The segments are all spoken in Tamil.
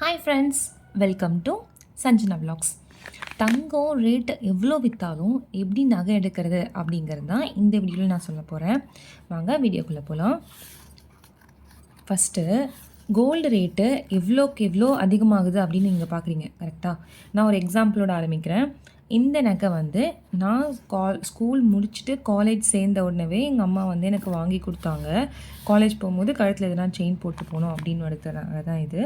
Hi friends welcome to Sanjana vlogs. தங்கம் ரேட்டு எவ்வளோ விற்றாலும் எப்படி நகை எடுக்கிறது அப்படிங்கிறது தான் இந்த வீடியோவில் நான் சொல்ல போகிறேன் வாங்க வீடியோக்குள்ளே போகலாம் ஃபஸ்ட்டு கோல்டு ரேட்டு எவ்வளோக்கு எவ்வளோ அதிகமாகுது அப்படின்னு நீங்கள் பார்க்குறீங்க கரெக்டாக நான் ஒரு எக்ஸாம்பிளோட ஆரம்பிக்கிறேன். இந்த நகை வந்து நான் கால் ஸ்கூல் முடிச்சுட்டு காலேஜ் சேர்ந்த உடனே எங்கள் அம்மா வந்து எனக்கு வாங்கி கொடுத்தாங்க. காலேஜ் போகும்போது கழுத்தில் எதனா செயின் போட்டு போகணும் அப்படின்னு எடுத்த நகை தான் இது.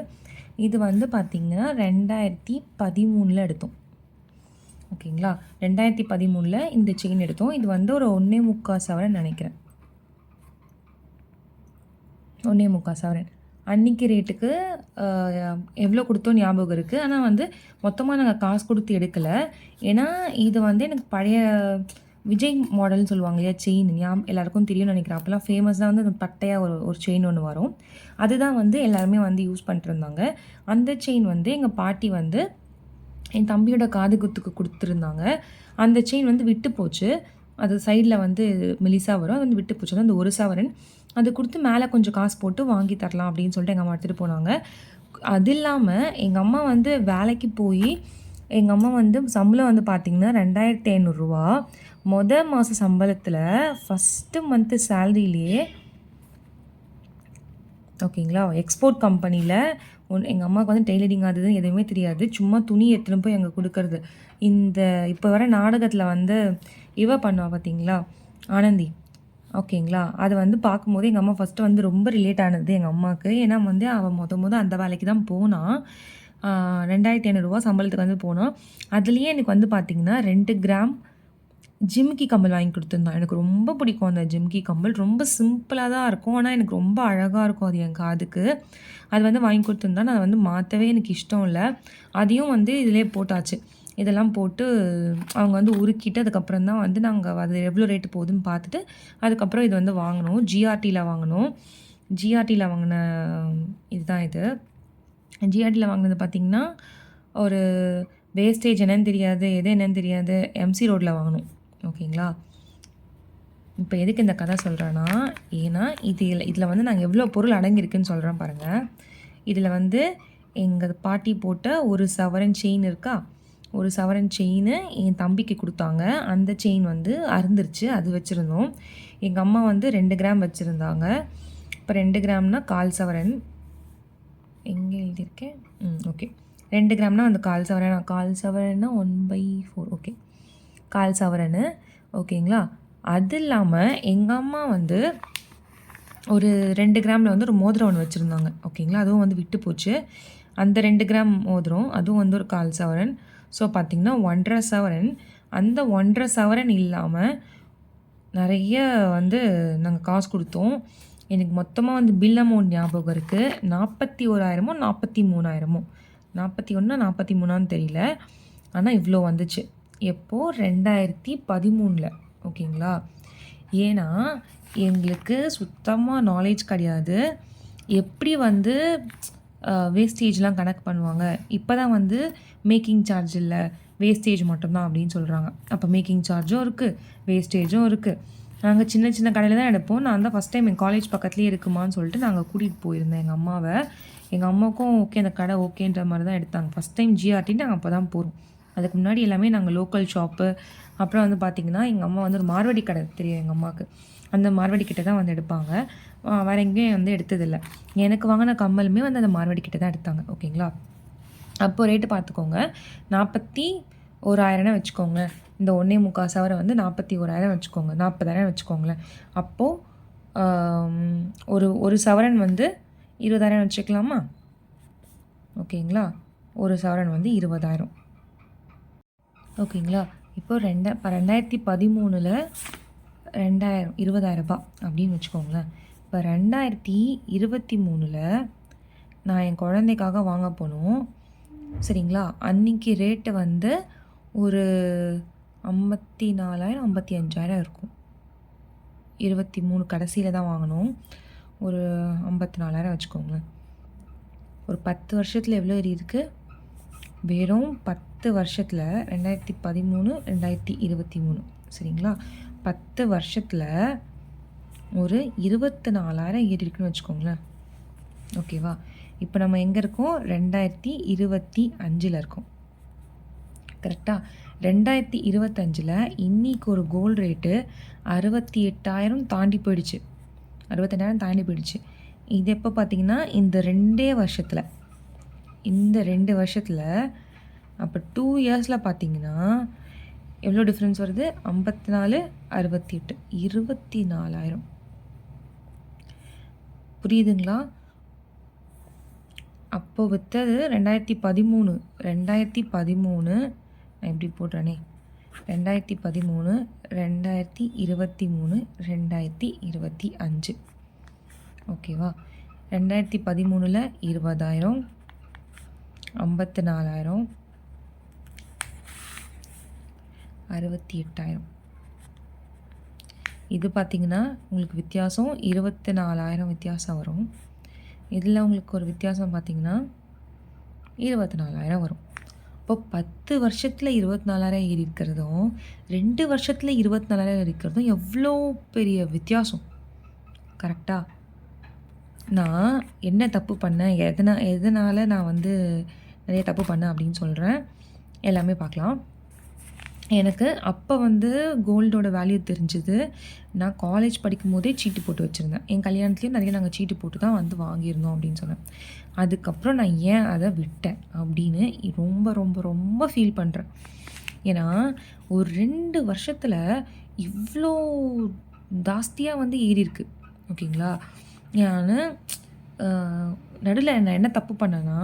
இது வந்து பார்த்திங்கன்னா ரெண்டாயிரத்தி பதிமூணில் எடுத்தோம். ஓகேங்களா? ரெண்டாயிரத்தி பதிமூணில் இந்த செயின் எடுத்தோம். இது வந்து ஒரு ஒன்றே முக்கால் சவரன் நினைக்கிறேன். ஒன்றே முக்கால் சவரன். அன்னைக்கு ரேட்டுக்கு எவ்வளோ கொடுத்தோம் ஞாபகம் இருக்குது ஆனால் வந்து மொத்தமாக நாங்கள் காசு கொடுத்து எடுக்கலை. ஏன்னா இது வந்து எனக்கு பழைய விஜய் மாடல்னு சொல்லுவாங்க இல்லையா? செயின் ஞாபகம் எல்லாருக்கும் தெரியும்னு நினைக்கிறேன். அப்போல்லாம் ஃபேமஸாக வந்து அந்த பட்டையாக ஒரு ஒரு செயின் ஒன்று வரும். அதுதான் வந்து எல்லாருமே வந்து யூஸ் பண்ணிட்டு இருந்தாங்க அந்த செயின் வந்து எங்கள் பாட்டி வந்து என் தம்பியோட காது குத்துக்கு கொடுத்துருந்தாங்க. அந்த செயின் வந்து விட்டு போச்சு. அது சைடில் வந்து மெலிசா வரும். அது வந்து விட்டு போச்சு. அந்த ஒரு சவரன். அது கொடுத்து மேலே கொஞ்சம் காசு போட்டு வாங்கி தரலாம் அப்படின்னு சொல்லிட்டு எங்கள் அம்மா எடுத்துகிட்டு போனாங்க. அது இல்லாமல் எங்கள் அம்மா வந்து வேலைக்கு போய் எங்கள் அம்மா வந்து சம்பளம் வந்து பார்த்திங்கன்னா ரெண்டாயிரத்தி ஐநூறுரூவா மொதல் மாத சம்பளத்தில் ஃபஸ்ட்டு மந்த்து சேல்ரியிலேயே ஓகேங்களா எக்ஸ்போர்ட் கம்பெனியில் ஒன் எங்கள் அம்மாவுக்கு வந்து டெய்லரிங் ஆகுதுன்னு எதுவுமே தெரியாது. சும்மா துணி எடுத்துன்னு போய் அங்கே கொடுக்கறது. இந்த இப்போ வர நாடகத்தில் வந்து இவ பண்ணுவா பார்த்தீங்களா ஆனந்தி. ஓகேங்களா அது வந்து பார்க்கும்போது எங்கள் அம்மா ஃபஸ்ட்டு வந்து ரொம்ப ரிலேட் ஆனது எங்கள் அம்மாவுக்கு. ஏன்னா வந்து அவள் மொத மொதல் அந்த வேலைக்கு தான் போனான் ரெண்டாயிரத்தி ஐநூறுரூவா சம்பளத்துக்கு வந்து போனான் அதுலேயே எனக்கு வந்து பார்த்திங்கன்னா ரெண்டு கிராம் ஜிம்கி கம்மல் வாங்கி கொடுத்துருந்தான். எனக்கு ரொம்ப பிடிக்கும் அந்த ஜிம்கி கம்மல். ரொம்ப சிம்பிளாக தான் இருக்கும். ஆனால் எனக்கு ரொம்ப அழகாக இருக்கும் அது என் காதுக்கு. அது வந்து வாங்கி கொடுத்துருந்தா நான் அதை வந்து மாற்றவே எனக்கு இஷ்டம் இல்லை. அதையும் வந்து இதிலே போட்டாச்சு. இதெல்லாம் போட்டு அவங்க வந்து உருக்கிட்டு அதுக்கப்புறம் தான் வந்து நாங்கள் அது எவ்வளோ ரேட்டு போகுதுன்னு பார்த்துட்டு அதுக்கப்புறம் இது வந்து வாங்கினோம். ஜிஆர்டியில் வாங்கினோம். ஜிஆர்டியில் வாங்கின இதுதான் இது. ஜிஆர்டியில் வாங்கினது பார்த்திங்கன்னா ஒரு வேஸ்டேஜ் என்னன்னு தெரியாது எது என்னன்னு தெரியாது எம்சி ரோட்டில் வாங்கினோம். ஓகேங்களா? இப்போ எதுக்கு இந்த கதை சொல்கிறேன்னா ஏன்னா இதில் இதில் வந்து நாங்கள் எவ்வளோ பொருள் அடங்கியிருக்குன்னு சொல்கிறேன் பாருங்கள் இதில் வந்து எங்கள் பாட்டி போட்ட ஒரு சவரன் செயின் இருக்கா? ஒரு சவரன் செயினு என் தம்பிக்கு கொடுத்தாங்க. அந்த செயின் வந்து அருந்துருச்சு அது வச்சுருந்தோம். எங்கள் அம்மா வந்து ரெண்டு கிராம் வச்சுருந்தாங்க. இப்போ ரெண்டு கிராம்னா கால் சவரன். எங்கே எழுதியிருக்கேன்? ம் ஓகே ரெண்டு கிராம்னா அந்த கால் சவரன் கால் சவரன்னா ஒன் பை ஃபோர் ஓகே கால் சவரனு ஓகேங்களா? அது இல்லாமல் எங்கள் அம்மா வந்து ஒரு ரெண்டு கிராமில் வந்து ஒரு மோதிரம் ஒன்று வச்சுருந்தாங்க ஓகேங்களா? அதுவும் வந்து விட்டு போச்சு. அந்த ரெண்டு கிராம் மோதிரம் அதுவும் வந்து ஒரு கால் சவரன். ஸோ பார்த்திங்கன்னா ஒன்றரை சவரன். அந்த ஒன்றரை சவரன் இல்லாமல் நிறைய வந்து நாங்கள் காசு கொடுத்தோம். எனக்கு மொத்தமாக வந்து பில் அமௌண்ட் ஞாபகம் இருக்குது நாற்பத்தி ஓராயிரமோ நாற்பத்தி மூணாயிரமோ? நாற்பத்தி ஒன்றா நாற்பத்தி மூணான்னு தெரியல. ஆனால் இவ்வளோ வந்துச்சு. எப்போது ரெண்டாயிரத்தி பதிமூணில். ஓகேங்களா? ஏன்னா எங்களுக்கு சுத்தமாக நாலேஜ் கிடையாது. எப்படி வந்து வேஸ்டேஜ்லாம் கணக்கு பண்ணுவாங்க? இப்போ தான் வந்து மேக்கிங் சார்ஜ் இல்லை. வேஸ்டேஜ் மட்டும்தான் அப்படின்னு சொல்கிறாங்க அப்போ மேக்கிங் சார்ஜும் இருக்குது வேஸ்டேஜும் இருக்குது நாங்கள் சின்ன சின்ன கடையில் தான் எடுப்போம். நான் தான் ஃபஸ்ட் டைம் எங்கள் காலேஜ் பக்கத்துலேயே இருக்குமான்னு சொல்லிட்டு நாங்கள் கூட்டிகிட்டு போயிருந்தேன் எங்கள் அம்மாவை. எங்கள் அம்மாவுக்கும் ஓகே அந்த கடை ஓகேன்ற மாதிரி தான் எடுத்தாங்க. ஃபஸ்ட் டைம் ஜிஆர்டின்னு நாங்கள் அப்போ தான் போகிறோம் அதுக்கு முன்னாடி எல்லாமே நாங்கள் லோக்கல் ஷாப்பு அப்புறம் வந்து பார்த்திங்கன்னா எங்கள் அம்மா வந்து ஒரு மார்வடி கடை தெரியும் எங்கள் அம்மாவுக்கு அந்த மார்வடி கிட்ட தான் வந்து எடுப்பாங்க. வேறு எங்கேயும் வந்து எடுத்ததில்லை. எனக்கு வாங்கின கம்மலுமே வந்து அந்த மார்வடி கிட்ட தான் எடுத்தாங்க. ஓகேங்களா? அப்போது ரேட்டு பார்த்துக்கோங்க நாற்பத்தி ஓராயிரம் வச்சுக்கோங்க. இந்த ஒன்றே முக்கால் சவரை வந்து நாற்பத்தி ஓராயிரம் வச்சுக்கோங்க. நாற்பதாயிரம் வச்சுக்கோங்களேன். அப்போது ஒரு ஒரு சவரன் வந்து இருபதாயிரம் வச்சுக்கலாமா? ஓகேங்களா? ஒரு சவரன் வந்து இருபதாயிரம். ஓகேங்களா? இப்போ ரெண்டா இப்போ ரெண்டாயிரத்தி பதிமூணில் ரெண்டாயிரம் இருபதாயிரரூபா அப்படின்னு வச்சுக்கோங்களேன். இப்போ ரெண்டாயிரத்தி இருபத்தி மூணில் நான் என் குழந்தைக்காக வாங்க போனோம். சரிங்களா? அன்றைக்கி ரேட்டு வந்து ஒரு ஐம்பத்தி நாலாயிரம் ஐம்பத்தி அஞ்சாயிரம் இருக்கும். இருபத்தி மூணு கடைசியில் தான் வாங்கினோம். ஒரு ஐம்பத்தி நாலாயிரம் வச்சுக்கோங்களேன். ஒரு பத்து வருஷத்தில் எவ்வளோ ஏறி இருக்குது வெறும் பத்து வருஷத்தில் ரெண்டாயிரத்தி பதிமூணு ரெண்டாயிரத்தி இருபத்தி மூணு. சரிங்களா? பத்து வருஷத்தில் ஒரு இருபத்தி நாலாயிரம் ஏறி இருக்குன்னு வச்சுக்கோங்களேன். ஓகேவா? இப்போ நம்ம எங்கே இருக்கோம்? ரெண்டாயிரத்தி இருபத்தி அஞ்சில் இருக்கோம். கரெக்டாக ரெண்டாயிரத்தி இருபத்தஞ்சில் இன்றைக்கி ஒரு கோல்டு ரேட்டு அறுபத்தி எட்டாயிரம் தாண்டி போயிடுச்சு. அறுபத்தெண்டாயிரம் தாண்டி போயிடுச்சு. இது எப்போ பார்த்தீங்கன்னா இந்த ரெண்டே வருஷத்தில். இந்த ரெண்டு வருஷத்தில் அப்போ டூ இயர்ஸில் பார்த்தீங்கன்னா எவ்வளோ டிஃப்ரென்ஸ் வருது? ஐம்பத்தி நாலு அறுபத்தி எட்டு இருபத்தி நாலாயிரம் புரியுதுங்களா? அப்போ விற்றது ரெண்டாயிரத்தி பதிமூணு. ரெண்டாயிரத்தி பதிமூணு நான் எப்படி போடுறேனே. ரெண்டாயிரத்தி பதிமூணு ரெண்டாயிரத்தி இருபத்தி மூணு ரெண்டாயிரத்தி இருபத்தி அஞ்சு. ஓகேவா? ரெண்டாயிரத்தி பதிமூணில் இருபதாயிரம் ஐம்பத்து நாலாயிரம் அறுபத்தி எட்டாயிரம். இது பார்த்திங்கன்னா உங்களுக்கு வித்தியாசம் இருபத்தி நாலாயிரம் வித்தியாசம் வரும். இதில் உங்களுக்கு ஒரு வித்தியாசம் பார்த்திங்கன்னா இருபத்தி நாலாயிரம் வரும். இப்போ பத்து வருஷத்தில் இருபத்தி நாலாயிரம் ஏறி இருக்கிறதும் ரெண்டு வருஷத்தில் இருபத்தி நாலாயிரம் இருக்கிறதும் எவ்வளோ பெரிய வித்தியாசம்? கரெக்டாக நான் என்ன தப்பு பண்ணேன்? எதனா எதனால் நான் வந்து நிறைய தப்பு பண்ணேன் அப்படின்னு சொல்கிறேன் எல்லாமே பார்க்கலாம். எனக்கு அப்போ வந்து கோல்டோட வேல்யூ தெரிஞ்சுது. நான் காலேஜ் படிக்கும் போதே சீட்டு போட்டு வச்சுருந்தேன். என் கல்யாணத்துலேயும் நிறைய நாங்கள் சீட்டு போட்டு தான் வந்து வாங்கியிருந்தோம் அப்படின்னு சொன்னேன். அதுக்கப்புறம் நான் ஏன் அதை விட்டேன் அப்படின்னு ரொம்ப ரொம்ப ரொம்ப ஃபீல் பண்ணுறேன் ஏன்னா ஒரு ரெண்டு வருஷத்தில் இவ்வளோ ஜாஸ்தியாக வந்து ஏறி இருக்கு ஓகேங்களா நான் நடுவில் நான் என்ன தப்பு பண்ணேன்னா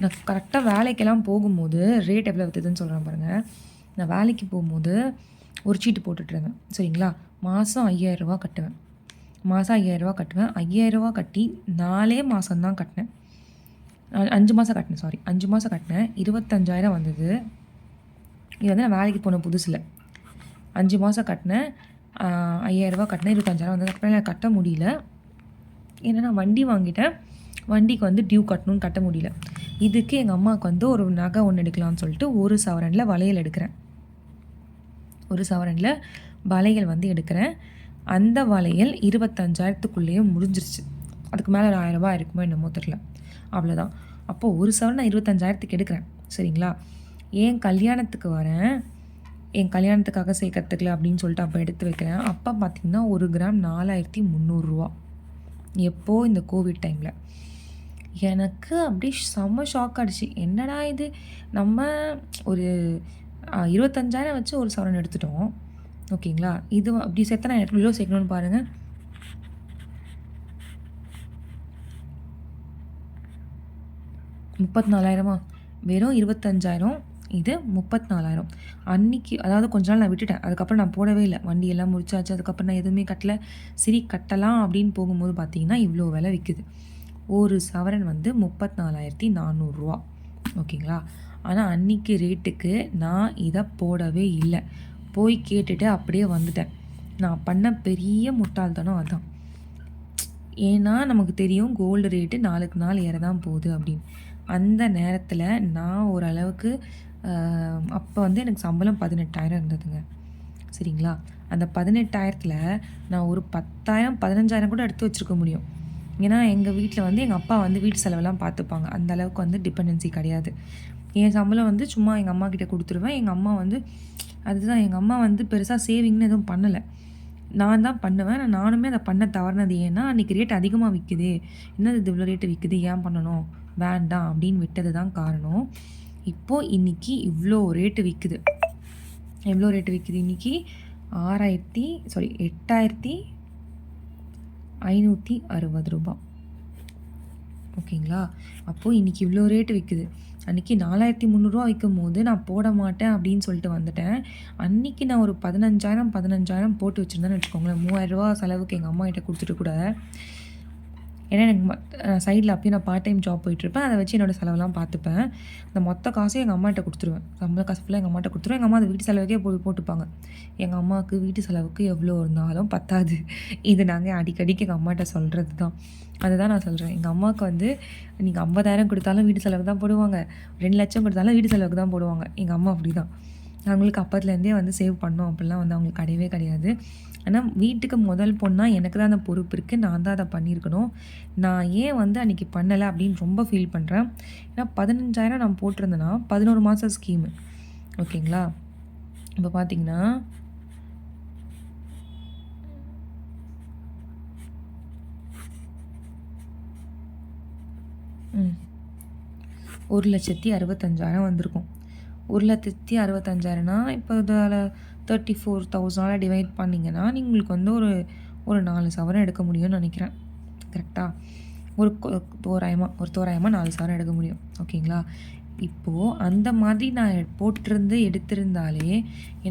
நான் கரெக்டாக வேலைக்கெல்லாம் போகும்போது ரேட் எவ்வளோ விற்றுதுன்னு சொல்கிறேன் பாருங்கள் நான் வேலைக்கு போகும்போது ஒரு சீட்டு போட்டுட்ருந்தேன் சரிங்களா? மாதம் ஐயாயிரரூவா கட்டுவேன். மாதம் ஐயாயிரரூவா கட்டுவேன். ஐயாயிரரூவா கட்டி நாலே மாதம்தான் கட்டினேன். அஞ்சு மாதம் கட்டினேன் சாரி அஞ்சு மாதம் கட்டினேன். இருபத்தஞ்சாயிரம் வந்தது. இது வந்து நான் வேலைக்கு போன புதுசில். அஞ்சு மாதம் கட்டினேன். ஐயாயிரரூவா கட்டினேன். இருபத்தஞ்சாயிரம் வந்தது. அப்புறம் கட்ட முடியல. ஏன்னா நான் வண்டி வாங்கிட்டேன். வண்டிக்கு வந்து டியூ கட்டணும்னு கட்ட முடியல. இதுக்கு எங்கள் அம்மாவுக்கு வந்து ஒரு நகை ஒன்று எடுக்கலாம்னு சொல்லிட்டு ஒரு சவரனில் வளையல் எடுக்கிறேன். ஒரு சவரனில் வளையல் வந்து எடுக்கிறேன். அந்த வளையல் இருபத்தஞ்சாயிரத்துக்குள்ளேயே முடிஞ்சிருச்சு. அதுக்கு மேலே ஒரு ஆயிரரூபா இருக்குமோ என்னமோ தெரில அவ்வளோதான் அப்போது ஒரு சவரன் நான் இருபத்தஞ்சாயிரத்துக்கு எடுக்கிறேன். சரிங்களா? ஏன் கல்யாணத்துக்கு வரேன். என் கல்யாணத்துக்காக சேர்க்கறதுக்குல அப்படின்னு சொல்லிட்டு அப்போ எடுத்து வைக்கிறேன். அப்போ பார்த்திங்கன்னா ஒரு கிராம் நாலாயிரத்தி முந்நூறுரூவா. எப்போது இந்த கோவிட் டைமில் எனக்கு அப்படியே செம்ம ஷாக் ஆகிடுச்சு என்னடா இது? நம்ம ஒரு இருபத்தஞ்சாயிரம் வச்சு ஒரு சவரன் எடுத்துட்டோம். ஓகேங்களா? இது அப்படி சேர்த்தா நான் எவ்வளோ சேர்க்கணும்னு பாருங்கள் முப்பத்தி நாலாயிரமா வெறும் இருபத்தஞ்சாயிரம். இது முப்பத்தி நாலாயிரம் அன்னைக்கு அதாவது கொஞ்ச நாள் நான் விட்டுட்டேன். அதுக்கப்புறம் நான் போடவே இல்லை. வண்டி எல்லாம் முடிச்சாச்சு. அதுக்கப்புறம் நான் எதுவுமே கட்டலை. சரி கட்டலாம் அப்படின்னு போகும்போது பார்த்தீங்கன்னா இவ்வளோ விலை விற்குது ஒரு சவரன் வந்து முப்பத்தி நாலாயிரத்தி நானூறுரூவா ஓகேங்களா? ஆனால் அன்றைக்கி ரேட்டுக்கு நான் இதை போடவே இல்லை. போய் கேட்டுட்டு அப்படியே வந்துட்டேன். நான் பண்ண பெரிய முட்டாள்தனம் அதான். ஏன்னா நமக்கு தெரியும் கோல்டு ரேட்டு நாளுக்கு நாள் ஏற தான் போகுது அப்படின்னு. அந்த நேரத்தில் நான் ஓரளவுக்கு அப்போ வந்து எனக்கு சம்பளம் பதினெட்டாயிரம் இருந்ததுங்க. சரிங்களா? அந்த பதினெட்டாயிரத்தில் நான் ஒரு பத்தாயிரம் பதினஞ்சாயிரம் கூட எடுத்து வச்சுருக்க முடியும். ஏன்னா எங்கள் வீட்டில் வந்து எங்கள் அப்பா வந்து வீட்டு செலவெல்லாம் பார்த்துப்பாங்க அந்த அளவுக்கு வந்து டிபெண்டன்சி கிடையாது. என் சம்பளம் வந்து சும்மா எங்கள் அம்மா கிட்டே கொடுத்துருவேன். எங்கள் அம்மா வந்து அதுதான் எங்கள் அம்மா வந்து பெருசாக சேவிங்னு எதுவும் பண்ணலை. நான் தான் பண்ணுவேன். நான் நானுமே அதை பண்ண தவறினது ஏன்னா அன்றைக்கி ரேட் அதிகமாக விற்குது என்னது இது இவ்வளோ ரேட்டு விற்குது ஏன் பண்ணணும்? வேண்டாம் அப்படின்னு விட்டது தான் காரணம். இப்போது இன்றைக்கி இவ்வளோ ரேட்டு விற்குது எவ்வளோ ரேட்டு விற்குது இன்றைக்கி ஆறாயிரத்தி சாரி எட்டாயிரத்தி ஐநூற்றி அறுபது ரூபா ஓகேங்களா? அப்போது இன்றைக்கி இவ்வளோ ரேட்டு விற்குது அன்றைக்கி நாலாயிரத்தி முந்நூறுரூவா விற்கும் போது நான் போட மாட்டேன் அப்படின்னு சொல்லிட்டு வந்துட்டேன். அன்றைக்கி நான் ஒரு பதினஞ்சாயிரம் பதினஞ்சாயிரம் போட்டு வச்சுருந்தேன்னு வச்சுக்கோங்களேன். மூவாயிரரூவா செலவுக்கு எங்கள் அம்மா கிட்ட கொடுத்துட்டு கூட. ஏன்னா எனக்கு சைடில் அப்பயும் நான் பார்ட் டைம் ஜாப் போயிட்டுருப்பேன். அதை வச்சு என்னோடய செலவெல்லாம் பார்த்துப்பேன். அந்த மொத்த காசையும் எங்கள் அம்மாட்ட கொடுத்துருவேன். சம்பள காசு ஃபுல்லாக எங்கள் அம்மாட்ட கொடுத்துருவேன். எங்கள் அம்மா அது வீட்டு செலவுக்கே போய் போட்டுப்பாங்க. எங்கள் அம்மாவுக்கு வீட்டு செலவுக்கு எவ்வளோ இருந்தாலும் பத்தாது. இது நாங்கள் அடிக்கடிக்கு எங்கள் அம்மாட்ட சொல்கிறது தான் அதுதான் நான் சொல்கிறேன் எங்கள் அம்மாவுக்கு வந்து நீங்கள் ஐம்பதாயிரம் கொடுத்தாலும் வீட்டு செலவு தான் போடுவாங்க. ரெண்டு லட்சம் கொடுத்தாலும் வீட்டு செலவுக்கு தான் போடுவாங்க. எங்கள் அம்மா அப்படி தான் அவங்களுக்கு அப்பத்துலேருந்தே வந்து சேவ் பண்ணோம். அப்படிலாம் வந்து அவங்களுக்கு கிடையவே கிடையாது. ஆனால் வீட்டுக்கு முதல் பொண்ணாக எனக்கு தான் அந்த பொறுப்பு இருக்குது நான் தான் அதை பண்ணியிருக்கணும். நான் ஏன் வந்து அன்றைக்கி பண்ணலை அப்படின்னு ரொம்ப ஃபீல் பண்ணுறேன் ஏன்னா பதினஞ்சாயிரம் நான் போட்டிருந்தேன்னா பதினோரு மாதம் ஸ்கீமு ஓகேங்களா? இப்போ பார்த்தீங்கன்னா ஒரு லட்சத்தி அறுபத்தஞ்சாயிரம் வந்திருக்கும். ஒரு லட்சத்தி அறுபத்தஞ்சாயிரம்னா இப்போ இதால் தேர்ட்டி ஃபோர் தௌசண்டால் டிவைட் பண்ணிங்கன்னா உங்களுக்கு வந்து ஒரு ஒரு நாலு சவரம் எடுக்க முடியும்னு நினைக்கிறேன். கரெக்டாக ஒரு தோராயமாக ஒரு தோராயமாக நாலு சவரம் எடுக்க முடியும். ஓகேங்களா? இப்போது அந்த மாதிரி நான் போட்டிருந்து எடுத்திருந்தாலே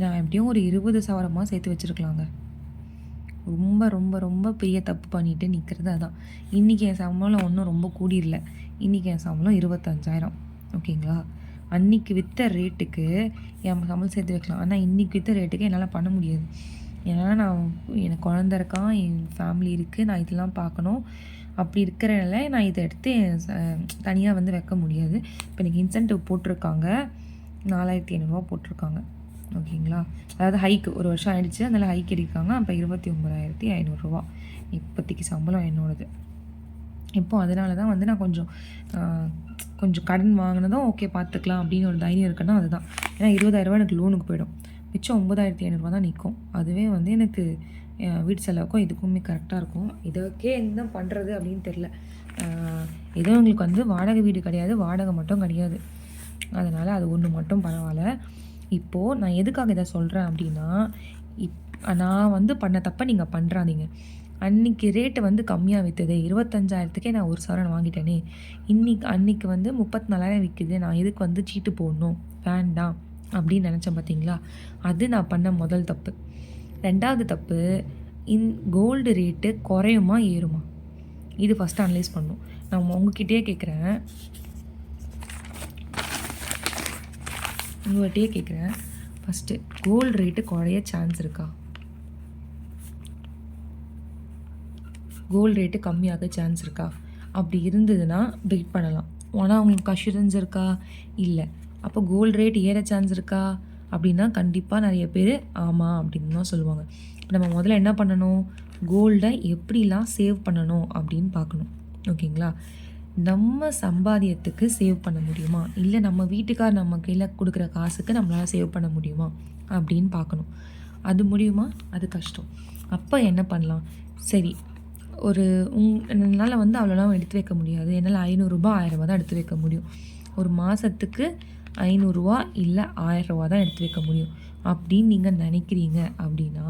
நான் எப்படியும் ஒரு இருபது சவரமாக சேர்த்து வச்சுருக்கலாங்க. ரொம்ப ரொம்ப ரொம்ப பெரிய தப்பு பண்ணிட்டு நிற்கிறது அதான். இன்றைக்கி என் சம்பளம் ஒன்றும் ரொம்ப கூடிரல இன்றைக்கி என் சம்பளம் இருபத்தஞ்சாயிரம். ஓகேங்களா? அன்னைக்கு விற்ற ரேட்டுக்கு என் சம்பளம் சேர்த்து வைக்கலாம். ஆனால் இன்றைக்கி விற்ற ரேட்டுக்கு என்னால் பண்ண முடியாது. ஏன்னா நான் எனக்கு குழந்த இருக்கான் என் ஃபேமிலி இருக்குது நான் இதெல்லாம் பார்க்கணும். அப்படி இருக்கிறனால நான் இதை எடுத்து தனியாக வந்து வைக்க முடியாது. இப்போ எனக்கு இன்சென்டிவ் போட்டிருக்காங்க. நாலாயிரத்தி ஐநூறுரூவா போட்டிருக்காங்க. ஓகேங்களா? அதாவது ஹைக்கு ஒரு வருஷம் ஆயிடுச்சு. அதனால் ஹைக் எடுக்காங்க அப்போ இருபத்தி ஒம்பதாயிரத்தி ஐநூறுரூவா இப்போதைக்கு சம்பளம் என்னோடது. இப்போ அதனால தான் வந்து நான் கொஞ்சம் கொஞ்சம் கடன் வாங்கினதும் ஓகே பார்த்துக்கலாம் அப்படின்னு ஒரு தைரியம் இருக்குன்னா அதுதான். ஏன்னா இருபதாயிரரூபா எனக்கு லோனுக்கு போயிடும். மிச்சம் ஒம்பதாயிரத்தி ஐநூறுரூவா தான் நிற்கும். அதுவே வந்து எனக்கு வீடு வீட்டு செலவுக்கும் இதுக்குமே கரெக்டாக இருக்கும். இதுக்கே என்ன பண்ணுறது அப்படின்னு தெரில ஏதோ எங்களுக்கு வந்து வாடகை வீடு கிடையாது வாடகை மட்டும் கிடையாது. அதனால் அது ஒன்று மட்டும் பரவாயில்ல. இப்போது நான் எதுக்காக இதை சொல்கிறேன் அப்படின்னா இப் நான் வந்து பண்ண தப்ப நீங்கள் பண்ணுறாதீங்க அன்னைக்கு ரேட்டு வந்து கம்மியாக விற்றுது இருபத்தஞ்சாயிரத்துக்கே நான் ஒரு சவரன் வாங்கிட்டேனே. இன்னைக்கு அன்னைக்கு வந்து முப்பத்தி நாலாயிரம் விற்குது நான் எதுக்கு வந்து சீட்டு போடணும்? வேண்டாம் அப்படின்னு நினச்சேன் பார்த்தீங்களா அது நான் பண்ண முதல் தப்பு. ரெண்டாவது தப்பு இன் கோல்டு ரேட்டு குறையுமா? ஏறுமா? இது ஃபஸ்ட்டு அனலைஸ் பண்ணும். நான் உங்ககிட்டயே கேட்குறேன் உங்கள்கிட்டயே கேட்குறேன் ஃபஸ்ட்டு கோல்டு ரேட்டு குறைய சான்ஸ் இருக்கா? கோல்டு ரேட்டு கம்மியாக சான்ஸ் இருக்கா? அப்படி இருந்ததுன்னா வெயிட் பண்ணலாம். ஆனால் அவங்களுக்கு அஷூரன்ஸ் இருக்கா? இல்லை. அப்போ கோல்டு ரேட் ஏற சான்ஸ் இருக்கா? அப்படின்னா கண்டிப்பாக நிறைய பேர் ஆமாம் அப்படின்னு தான் சொல்லுவாங்க. நம்ம முதல்ல என்ன பண்ணணும்? கோல்டை எப்படிலாம் சேவ் பண்ணணும் அப்படின்னு பார்க்கணும். ஓகேங்களா? நம்ம சம்பாதியத்துக்கு சேவ் பண்ண முடியுமா? இல்லை நம்ம வீட்டுக்கார் நம்ம கையில் கொடுக்குற காசுக்கு நம்மளால் சேவ் பண்ண முடியுமா? அப்படின்னு பார்க்கணும். அது முடியுமா? அது கஷ்டம். அப்போ என்ன பண்ணலாம்? சரி ஒரு உங் என்னால் வந்து அவ்வளோலாம் எடுத்து வைக்க முடியாது. என்னால் ஐநூறுரூபா ஆயிரரூபா தான் எடுத்து வைக்க முடியும். ஒரு மாதத்துக்கு ஐநூறுரூவா இல்லை ஆயிரரூவா தான் எடுத்து வைக்க முடியும். அப்படின்னு நீங்கள் நினைக்கிறீங்க அப்படின்னா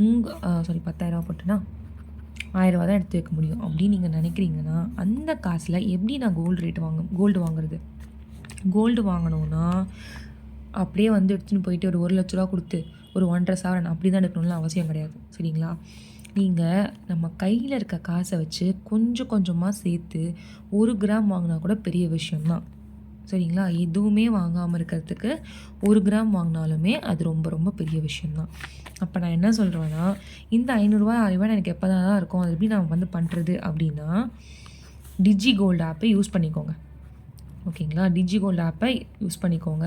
உங்கள் சாரி பத்தாயிரரூவா போட்டுனா ஆயிரரூவா தான் எடுத்து வைக்க முடியும். அப்படின்னு நீங்கள் நினைக்கிறீங்கன்னா அந்த காசில் எப்படி நான் கோல்டு ரேட் வாங்க கோல்டு வாங்குறது? கோல்டு வாங்கணும்னா அப்படியே வந்து எடுத்துன்னு போயிட்டு ஒரு ஒரு லட்ச ரூபா கொடுத்து ஒரு ஒன்றரை சவரன் அப்படி தான் எடுக்கணும்னு அவசியம் கிடையாது. சரிங்களா? நீங்கள் நம்ம கையில் இருக்க காசை வச்சு கொஞ்சம் கொஞ்சமாக சேர்த்து ஒரு கிராம் வாங்கினா கூட பெரிய விஷயம்தான். சரிங்களா? எதுவுமே வாங்காமல் இருக்கிறதுக்கு ஒரு கிராம் வாங்கினாலுமே அது ரொம்ப ரொம்ப பெரிய விஷயம்தான். அப்போ நான் என்ன சொல்கிறேன்னா இந்த ஐநூறுரூவா ஆயிரரூவா எனக்கு எப்போ தான் இருக்கும்? அது எப்படி நான் வந்து பண்ணுறது அப்படின்னா டிஜி கோல்டு ஆப்பை யூஸ் பண்ணிக்கோங்க. ஓகேங்களா? டிஜி கோல்டு ஆப்பை யூஸ் பண்ணிக்கோங்க.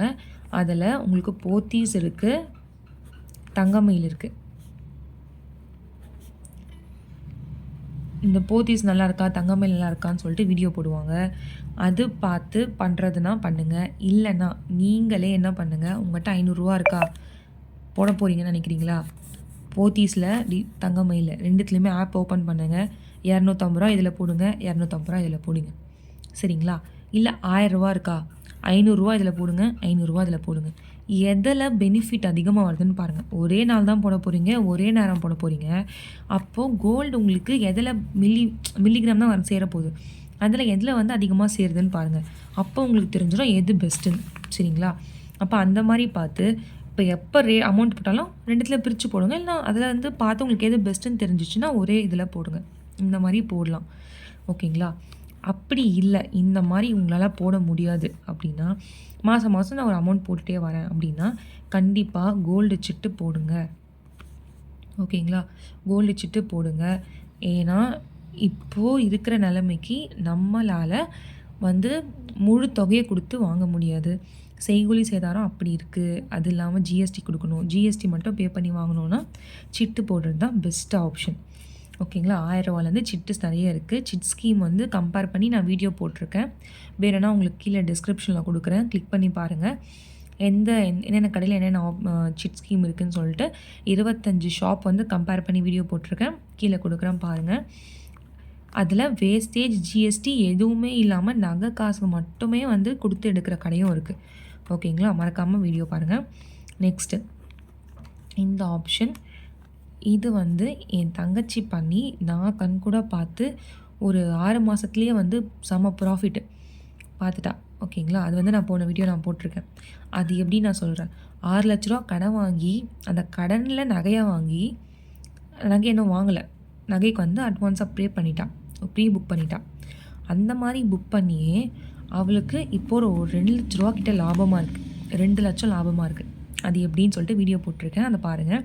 அதில் உங்களுக்கு போத்தீஸ் இருக்குது தங்கமயில் இருக்குது இந்த போத்தீஸ் நல்லா இருக்கா தங்கமயில் நல்லா இருக்கான்னு சொல்லிட்டு வீடியோ போடுவாங்க. அது பார்த்து பண்ணுறதுனா பண்ணுங்கள் இல்லைன்னா நீங்களே என்ன பண்ணுங்கள் உங்கள்கிட்ட ஐநூறுரூவா இருக்கா போட போகிறீங்கன்னு நினைக்கிறீங்களா? போத்தீஸில் டி தங்கமயில் ரெண்டுத்துலேயுமே ஆப் ஓப்பன் பண்ணுங்கள் இரநூத்தம்பது ரூபா இதில் போடுங்க இரநூத்தம்பது ரூபா இதில் போடுங்க. சரிங்களா? இல்லை ஆயிரரூவா இருக்கா ஐநூறுரூவா இதில் போடுங்க ஐநூறுரூவா இதில் போடுங்க. எதில் பெனிஃபிட் அதிகமாக வருதுன்னு பாருங்கள் ஒரே நாள் தான் போட போகிறீங்க ஒரே நேரம் போட போகிறீங்க அப்போது கோல்டு உங்களுக்கு எதில் மில்லி மில்லிகிராம் தான் வர சேர போகுது. அதில் எதில் வந்து அதிகமாக சேருதுன்னு பாருங்கள் அப்போ உங்களுக்கு தெரிஞ்சிடும் எது பெஸ்ட்டுன்னு சரிங்களா? அப்போ அந்த மாதிரி பார்த்து இப்போ எப்போ ரே அமௌண்ட் போட்டாலும் ரெண்டுத்தில் பிரித்து போடுங்க. இல்லை அதில் வந்து பார்த்து உங்களுக்கு எது பெஸ்ட்டுன்னு தெரிஞ்சிச்சுன்னா ஒரே இதில் போடுங்க. இந்த மாதிரி போடலாம். ஓகேங்களா? அப்படி இல்லை இந்த மாதிரி உங்களால் போட முடியாது. அப்படின்னா மாதம் மாதம் நான் ஒரு அமௌண்ட் போட்டுகிட்டே வரேன். அப்படின்னா கண்டிப்பாக கோல்டு சிட்டு போடுங்க. ஓகேங்களா? கோல்டு சிட்டு போடுங்க. ஏன்னா இப்போது இருக்கிற நிலைமைக்கு நம்மளால் வந்து முழு தொகையை கொடுத்து வாங்க முடியாது. செய்கூலி சேதாரம் அப்படி இருக்குது அது இல்லாமல் ஜிஎஸ்டி கொடுக்கணும். ஜிஎஸ்டி மட்டும் பே பண்ணி வாங்கணுன்னா சிட்டு போடுறது தான் பெஸ்ட் ஆப்ஷன் ஓகேங்களா? ஆயிரரூவாலேருந்து சிட்ஸ் நிறைய இருக்குது சிட் ஸ்கீம் வந்து கம்பேர் பண்ணி நான் வீடியோ போட்டிருக்கேன். வேறுனா உங்களுக்கு கீழே டிஸ்கிரிப்ஷனில் கொடுக்குறேன். கிளிக் பண்ணி பாருங்கள் எந்த என்னென்ன கடையில் என்னென்ன சிட் ஸ்கீம் இருக்குதுன்னு சொல்லிட்டு இருபத்தஞ்சி ஷாப் வந்து கம்பேர் பண்ணி வீடியோ போட்டிருக்கேன். கீழே கொடுக்குறேன் பாருங்கள் அதில் வேஸ்டேஜ் ஜிஎஸ்டி எதுவுமே இல்லாமல் நகை காசு மட்டுமே வந்து கொடுத்து எடுக்கிற கடையும் இருக்குது ஓகேங்களா? மறக்காமல் வீடியோ பாருங்கள் நெக்ஸ்ட்டு இந்த ஆப்ஷன் இது வந்து என் தங்கச்சி பண்ணி நான் கண் கூட பார்த்து ஒரு ஆறு மாதத்துலேயே வந்து செம ப்ராஃபிட்டு பார்த்துட்டா. ஓகேங்களா? அது வந்து நான் போன வீடியோ நான் போட்டிருக்கேன். அது எப்படி நான் சொல்கிறேன் ஆறு லட்ச ரூபா கடன் வாங்கி அந்த கடனில் நகையை வாங்கி நகை இன்னும் வாங்கலை. நகைக்கு வந்து அட்வான்ஸாக ப்ரே பண்ணிட்டான் ப்ரீ புக் பண்ணிட்டான் அந்த மாதிரி புக் பண்ணியே அவளுக்கு இப்போ ஒரு ரெண்டு லட்ச ரூபா கிட்ட லாபமாக இருக்குது ரெண்டு லட்சம் லாபமாக இருக்குது அது எப்படின்னு சொல்லிட்டு வீடியோ போட்டிருக்கேன். அதை பாருங்கள்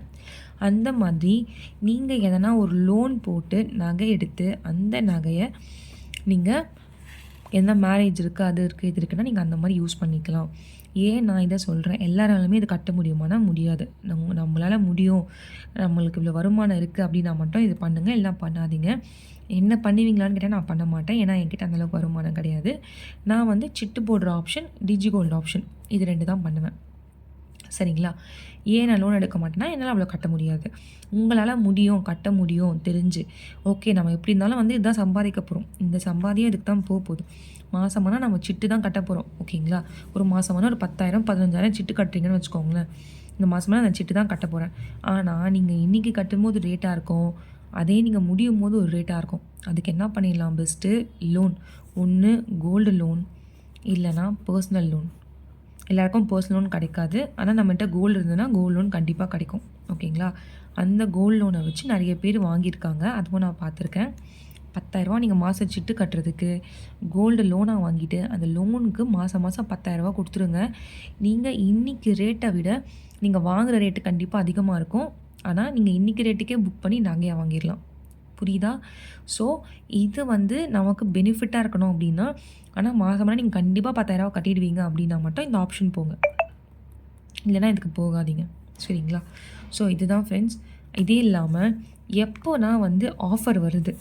அந்த மாதிரி நீங்கள் எதனா ஒரு லோன் போட்டு நகை எடுத்து அந்த நகையை நீங்கள் என்ன மேரேஜ் இருக்குது அது இருக்குது இது இருக்குன்னா நீங்கள் அந்த மாதிரி யூஸ் பண்ணிக்கலாம். ஏன் நான் இதை சொல்கிறேன் எல்லாராலுமே இது கட்ட முடியுமானா முடியாது. நம் நம்மளால் முடியும். நம்மளுக்கு இவ்வளோ வருமானம் இருக்குது அப்படின்னா மட்டும் இது பண்ணுங்கள் எல்லாம் பண்ணாதீங்க. என்ன பண்ணுவீங்களான்னு கேட்டால் நான் பண்ண மாட்டேன். ஏன்னா என்கிட்ட அந்தளவுக்கு வருமானம் கிடையாது. நான் வந்து சிட்டு போடுற ஆப்ஷன் டிஜி கோல்டு ஆப்ஷன் இது ரெண்டு தான் பண்ணுவேன். சரிங்களா? ஏன் நான் லோன் எடுக்க மாட்டேன்னா என்னால் அவ்வளோ கட்ட முடியாது. உங்களால் முடியும் கட்ட முடியும் தெரிஞ்சு. ஓகே நம்ம எப்படி இருந்தாலும் வந்து இதுதான் சம்பாதிக்க போகிறோம் இந்த சம்பாதியம் இதுக்கு தான் போக போகுது. மாதமானா நம்ம சிட்டு தான் கட்ட போகிறோம் ஓகேங்களா? ஒரு மாதமான ஒரு பத்தாயிரம் பதினஞ்சாயிரம் சிட்டு கட்டுறீங்கன்னு வச்சுக்கோங்களேன். இந்த மாதமான நான் சிட்டு தான் கட்ட போகிறேன் ஆனால் நீங்கள் இன்றைக்கி கட்டும்போது ரேட்டாக இருக்கும். அதே நீங்கள் முடியும் போது ஒரு ரேட்டாக இருக்கும். அதுக்கு என்ன பண்ணிடலாம்? பெஸ்ட்டு லோன் ஒன்று கோல்டு லோன் இல்லைனா பர்சனல் லோன் எல்லாருக்கும் பர்சனல் லோன் கிடைக்காது. ஆனால் நம்மகிட்ட கோல்டு இருந்ததுன்னா கோல்டு லோன் கண்டிப்பாக கிடைக்கும். ஓகேங்களா அந்த கோல்டு லோனை வச்சு நிறைய பேர் வாங்கியிருக்காங்க. அதுவும் நான் பார்த்துருக்கேன். பத்தாயிரரூவா நீங்கள் மாதம் சிட்டு கட்டுறதுக்கு கோல்டு லோனாக வாங்கிட்டு அந்த லோனுக்கு மாதம் மாதம் பத்தாயிரரூவா கொடுத்துருங்க. நீங்கள் இன்றைக்கி ரேட்டை விட நீங்கள் வாங்குகிற ரேட்டு கண்டிப்பாக அதிகமாக இருக்கும். ஆனால் நீங்கள் இன்றைக்கி ரேட்டுக்கே புக் பண்ணி நகையாக வாங்கிடலாம். புரியுதா? ஸோ இது வந்து நமக்கு பெனிஃபிட்டாக இருக்கணும் அப்படின்னா ஆனால் மாதம்னா நீங்கள் கண்டிப்பாக பத்தாயிரரூவா கட்டிடுவீங்க அப்படின்னா மட்டும் இந்த ஆப்ஷன் போங்க. இல்லைனா இதுக்கு போகாதீங்க. சரிங்களா? ஸோ இதுதான் ஃப்ரெண்ட்ஸ் இதே இல்லாமல் எப்போனா வந்து ஆஃபர் வருது.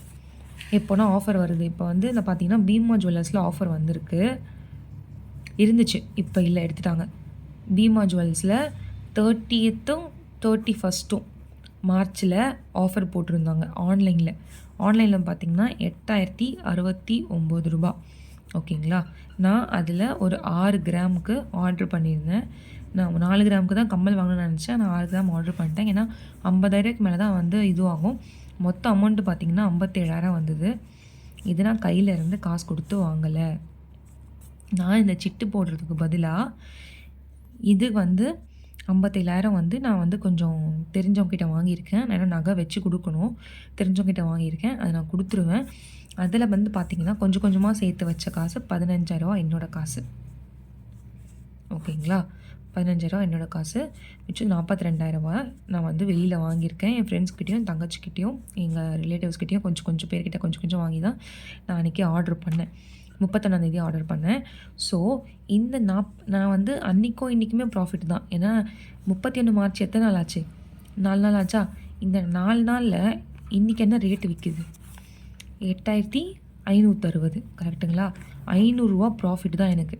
எப்போனா ஆஃபர் வருது. இப்போ வந்து இந்த பார்த்தீங்கன்னா பீமா ஜுவல்லர்ஸில் ஆஃபர் வந்திருக்கு. இருந்துச்சு. இப்போ இல்லை எடுத்துட்டாங்க. பீமா ஜுவல்ஸில் தேர்ட்டியத்தும் தேர்ட்டி ஃபஸ்ட்டும் மார்ச்சில் ஆஃபர் போட்டிருந்தாங்க ஆன்லைனில் ஆன்லைனில் பார்த்திங்கன்னா எட்டாயிரத்தி அறுபத்தி ஒம்பது ரூபா. ஓகேங்களா? நான் அதில் ஒரு ஆறு கிராமுக்கு ஆர்டர் பண்ணியிருந்தேன். நான் நாலு கிராமுக்கு தான் கம்மல் வாங்கணும்னு நினச்சேன். நான் ஆறு கிராம் ஆர்டர் பண்ணிட்டேன். ஏன்னா ஐம்பதாயிரக்கு மேலே தான் வந்து இதுவாகும். மொத்த அமௌண்ட்டு பார்த்திங்கன்னா ஐம்பத்தேழாயிரம் வந்தது. இது நான் கையில் இருந்து காசு கொடுத்து வாங்கலை. நான் இந்த சிட்டு போடுறதுக்கு பதிலாக இது வந்து ஐம்பத்தேழாயிரம் வந்து நான் வந்து கொஞ்சம் தெரிஞ்சவங்கிட்ட வாங்கியிருக்கேன். நான் நகை வச்சு கொடுக்கணும். தெரிஞ்சவங்கிட்ட வாங்கியிருக்கேன். அதை நான் கொடுத்துருவேன். அதில் வந்து பார்த்திங்கன்னா கொஞ்சம் கொஞ்சமாக சேர்த்து வச்ச காசு பதினஞ்சாயிரரூவா என்னோடய காசு. ஓகேங்களா? பதினஞ்சாயிரரூவா என்னோடய காசு. மிச்சம் நாற்பத்தி ரெண்டாயிரரூவா நான் வந்து வெளியில் வாங்கியிருக்கேன். என் ஃப்ரெண்ட்ஸ்கிட்டையும் தங்கச்சிக்கிட்டேயும் எங்கள் ரிலேட்டிவ்ஸ்கிட்டையும் கொஞ்சம் கொஞ்சம் பேர்கிட்ட கொஞ்சம் கொஞ்சம் வாங்கி தான் நான் அன்றைக்கி ஆர்டர் பண்ணேன். முப்பத்தொன்னாந்தேதி ஆர்டர் பண்ணேன். ஸோ இந்த நாப் நான் வந்து அன்றைக்கும் இன்றைக்குமே ப்ராஃபிட் தான். ஏன்னா முப்பத்தி ஒன்று மார்ச் எத்தனை நாள் ஆச்சு? நாலு நாள் ஆச்சா? இந்த நாலு நாளில் இன்றைக்கி என்ன ரேட்டு விற்கிது எட்டாயிரத்தி ஐநூற்றறுபது கரெக்டுங்களா ஐநூறுரூவா ப்ராஃபிட் தான் எனக்கு.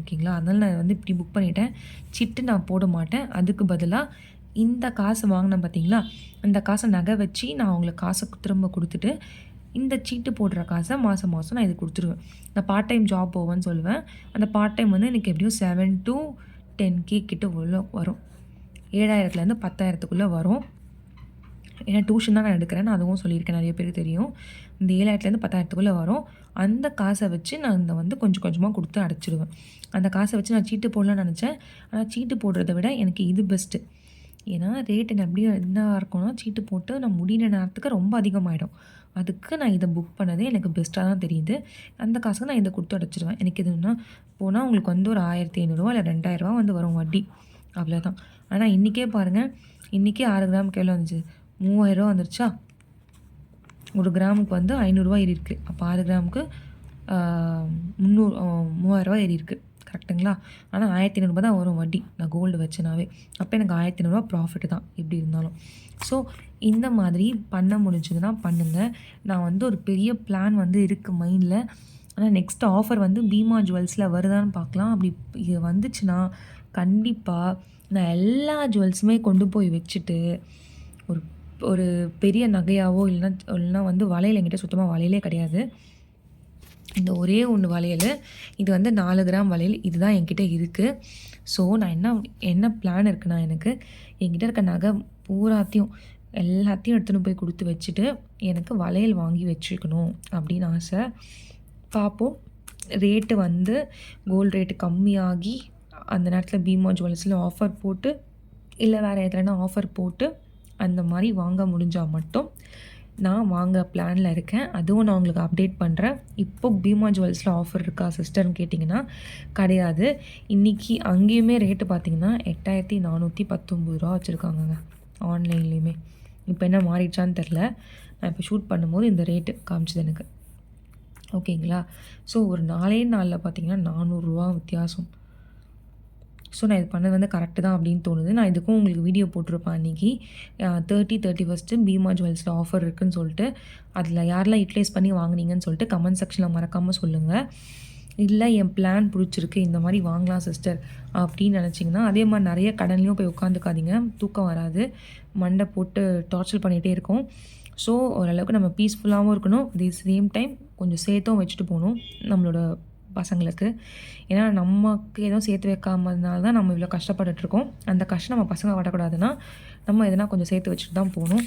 ஓகேங்களா? அதனால் நான் வந்து இப்படி புக் பண்ணிட்டேன். சிட்டு நான் போட மாட்டேன். அதுக்கு பதிலாக இந்த காசு வாங்கினேன் பார்த்தீங்களா அந்த காசை நகை வச்சு நான் அவங்களுக்கு காசை திரும்ப கொடுத்துட்டு இந்த சீட்டு போடுற காசை மாதம் மாதம் நான் இது கொடுத்துருவேன். நான் பார்ட் டைம் ஜாப் போவேன்னு சொல்லுவேன். அந்த பார்ட் டைம் வந்து எனக்கு எப்படியும் செவன் டு டென் கே கிட்ட உள்ள வரும். ஏழாயிரத்துலேருந்து பத்தாயிரத்துக்குள்ளே வரும். ஏன்னா டியூஷன் தான் நான் எடுக்கிறேன்னு அதுவும் சொல்லியிருக்கேன். நிறைய பேருக்கு தெரியும். இந்த ஏழாயிரத்துலேருந்து பத்தாயிரத்துக்குள்ளே வரும். அந்த காசை வச்சு நான் இந்த வந்து கொஞ்சம் கொஞ்சமாக கொடுத்து அடைச்சிடுவேன். அந்த காசை வச்சு நான் சீட்டு போடலான்னு நினச்சேன். ஆனால் சீட்டு போடுறத விட எனக்கு இது பெஸ்ட்டு ஏன்னா ரேட் என்ன அப்படியே என்ன இருக்கும்னா சீட்டு போட்டு நான் முடிகிற நேரத்துக்கு ரொம்ப அதிகமாகிடும் அதுக்கு நான் இதை புக் பண்ணதே எனக்கு பெஸ்ட்டாக தான் தெரியுது. அந்த காசுக்கு நான் இதை கொடுத்து அடைச்சிடுவேன் எனக்கு எதுனா போனால் உங்களுக்கு வந்து ஒரு ஆயிரத்தி ஐநூறுரூவா இல்லை ரெண்டாயிரரூவா வந்து வரும் வட்டி. அவ்வளோதான் ஆனால் இன்றைக்கே பாருங்கள் இன்றைக்கே ஆறு கிராம் எவ்வளோ வந்துச்சு. மூவாயிரரூவா வந்துருச்சா? ஒரு கிராமுக்கு வந்து ஐநூறுரூவா இருக்குது அப்போ ஆறு கிராமுக்கு முந்நூறு மூவாயிரரூவா ஏறி இருக்குது கரெக்ட்டுங்களா ஆனால் ஆயிரத்தி ஐநூறுரூபா தான் வரும் வட்டி. நான் கோல்டு வச்சனாவே. அப்போ எனக்கு ஆயிரத்தி ஐநூறுரூவா ப்ராஃபிட் தான் எப்படி இருந்தாலும். ஸோ இந்த மாதிரி பண்ண முடிஞ்சதுன்னா பண்ணுங்கள் நான் வந்து ஒரு பெரிய பிளான் வந்து இருக்குது மைண்டில் ஆனால் நெக்ஸ்ட் ஆஃபர் வந்து பீமா ஜுவல்ஸில் வருதான்னு பார்க்கலாம். அப்படி இது வந்துச்சுன்னா கண்டிப்பாக நான் எல்லா ஜுவல்ஸுமே கொண்டு போய் வச்சுட்டு ஒரு ஒரு பெரிய நகையாவோ இல்லைன்னா இல்லைன்னா வந்து வளையல் என்கிட்ட சுத்தமாக வளையலே கிடையாது. இந்த ஒரே ஒன்று வளையல். இது வந்து நாலு கிராம் வளையல். இதுதான் என்கிட்ட இருக்குது ஸோ நான் என்ன என்ன பிளான் இருக்குன்னா எனக்கு என்கிட்ட இருக்க நகை பூராத்தையும் எல்லாத்தையும் எடுத்துகிட்டு போய் கொடுத்து வச்சுட்டு எனக்கு வளையல் வாங்கி வச்சுக்கணும் அப்படின்னு ஆசை. பார்ப்போம் ரேட்டு வந்து கோல்டு ரேட்டு கம்மியாகி அந்த நேரத்தில் பீமா ஜுவல்ஸில் ஆஃபர் போட்டு இல்லை வேறு எதுலனா ஆஃபர் போட்டு அந்த மாதிரி வாங்க முடிஞ்சால் மட்டும் நான் வாங்க பிளானில் இருக்கேன். அதுவும் நான் உங்களுக்கு அப்டேட் பண்ணுறேன் இப்போ பீமா ஜுவல்ஸில் ஆஃபர் இருக்கா சிஸ்டர்னு கேட்டிங்கன்னா கிடையாது. இன்றைக்கி அங்கேயுமே ரேட்டு பார்த்தீங்கன்னா எட்டாயிரத்தி நானூற்றி பத்தொம்பது ரூபா வச்சுருக்காங்கங்க ஆன்லைன்லேயுமே இப்போ என்ன மாறிடுச்சான்னு தெரில நான் இப்போ ஷூட் பண்ணும்போது இந்த ரேட்டு காமிச்சது எனக்கு. ஓகேங்களா ஸோ ஒரு நாலே நாளில் பார்த்தீங்கன்னா நானூறுரூவா வித்தியாசம். ஸோ நான் இது பண்ணது வந்து கரெக்டு தான் அப்படின்னு தோணுது. நான் இதுக்கும் உங்களுக்கு வீடியோ போட்டிருப்பேன் அன்றைக்கி தேர்ட்டி தேர்ட்டி ஃபஸ்ட்டு பீமா ஜுவல்ஸில் ஆஃபர் இருக்குதுன்னு சொல்லிட்டு அதில் யாரெல்லாம் யூட்டிலைஸ் பண்ணி வாங்குனீங்கன்னு சொல்லிட்டு கமெண்ட் செக்ஷனில் மறக்காமல் சொல்லுங்கள் இல்லை என் பிளான் பிடிச்சிருக்கு இந்த மாதிரி வாங்கலாம் சிஸ்டர் அப்படின்னு நினச்சிங்கன்னா அதே மாதிரி நிறைய கடன்லேயும் போய் உட்காந்துக்காதீங்க. தூக்கம் வராது. மண்டை போட்டு டார்ச்சர் பண்ணிகிட்டே இருக்கும். ஸோ ஓரளவுக்கு நம்ம பீஸ்ஃபுல்லாகவும் இருக்கணும். அதே சேம் டைம் கொஞ்சம் சேர்த்தும் வச்சுட்டு போகணும். நம்மளோட பசங்களுக்கு. ஏன்னா நமக்கு எதுவும் சேர்த்து வைக்காமதுனால தான் நம்ம இவ்வளோ கஷ்டப்பட்டுட்ருக்கோம். அந்த கஷ்டம் நம்ம பசங்க வரக்கூடாதுன்னா நம்ம எதனா கொஞ்சம் சேர்த்து வச்சுட்டு தான் போகணும்.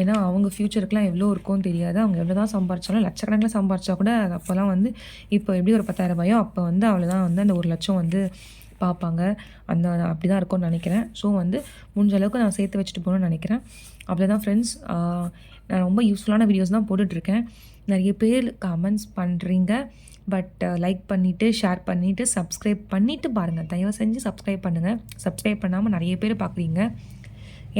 ஏன்னா அவங்க ஃப்யூச்சருக்குலாம் எவ்வளோ இருக்கும்னு தெரியாது. அவங்க எவ்வளோ தான் சம்பாரிச்சாலும் லட்சக்கணக்கில் சம்பாரிச்சா கூட அப்போல்லாம் வந்து இப்போ எப்படி ஒரு பத்தாயிரம் ரூபாயோ அப்போ வந்து அவ்வளோதான் வந்து அந்த ஒரு லட்சம் வந்து பார்ப்பாங்க. அந்த அப்படி தான் இருக்கும்னு நினைக்கிறேன். ஸோ வந்து முடிஞ்ச அளவுக்கு நான் சேர்த்து வச்சுட்டு போகணும்னு நினைக்கிறேன். அப்படி தான் ஃப்ரெண்ட்ஸ் நான் ரொம்ப யூஸ்ஃபுல்லான வீடியோஸ் தான் போட்டுட்ருக்கேன். நிறைய பேர் கமெண்ட்ஸ் பண்ணுறீங்க பட் லைக் பண்ணிவிட்டு ஷேர் பண்ணிவிட்டு சப்ஸ்கிரைப் பண்ணிவிட்டு பாருங்கள் தயவு செஞ்சு சப்ஸ்கிரைப் பண்ணுங்கள் சப்ஸ்கிரைப் பண்ணாமல் நிறைய பேர் பார்க்குறீங்க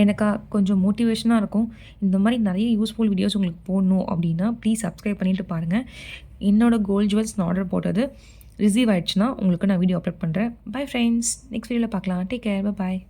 எனக்கா கொஞ்சம் மோட்டிவேஷனாக இருக்கும். இந்த மாதிரி நிறைய யூஸ்ஃபுல் வீடியோஸ் உங்களுக்கு போடணும் அப்படின்னா ப்ளீஸ் சப்ஸ்கிரைப் பண்ணிவிட்டு பாருங்கள் என்னோடய கோல்ட் ஜுவல்ஸ் நான் ஆர்டர் போட்டது ரிசீவ் ஆயிடுச்சுன்னா உங்களுக்கு நான் வீடியோ அப்லோட் பண்ணுறேன் பை ஃப்ரெண்ட்ஸ் நெக்ஸ்ட் வீடியோவில் பார்க்கலாம். Take care bye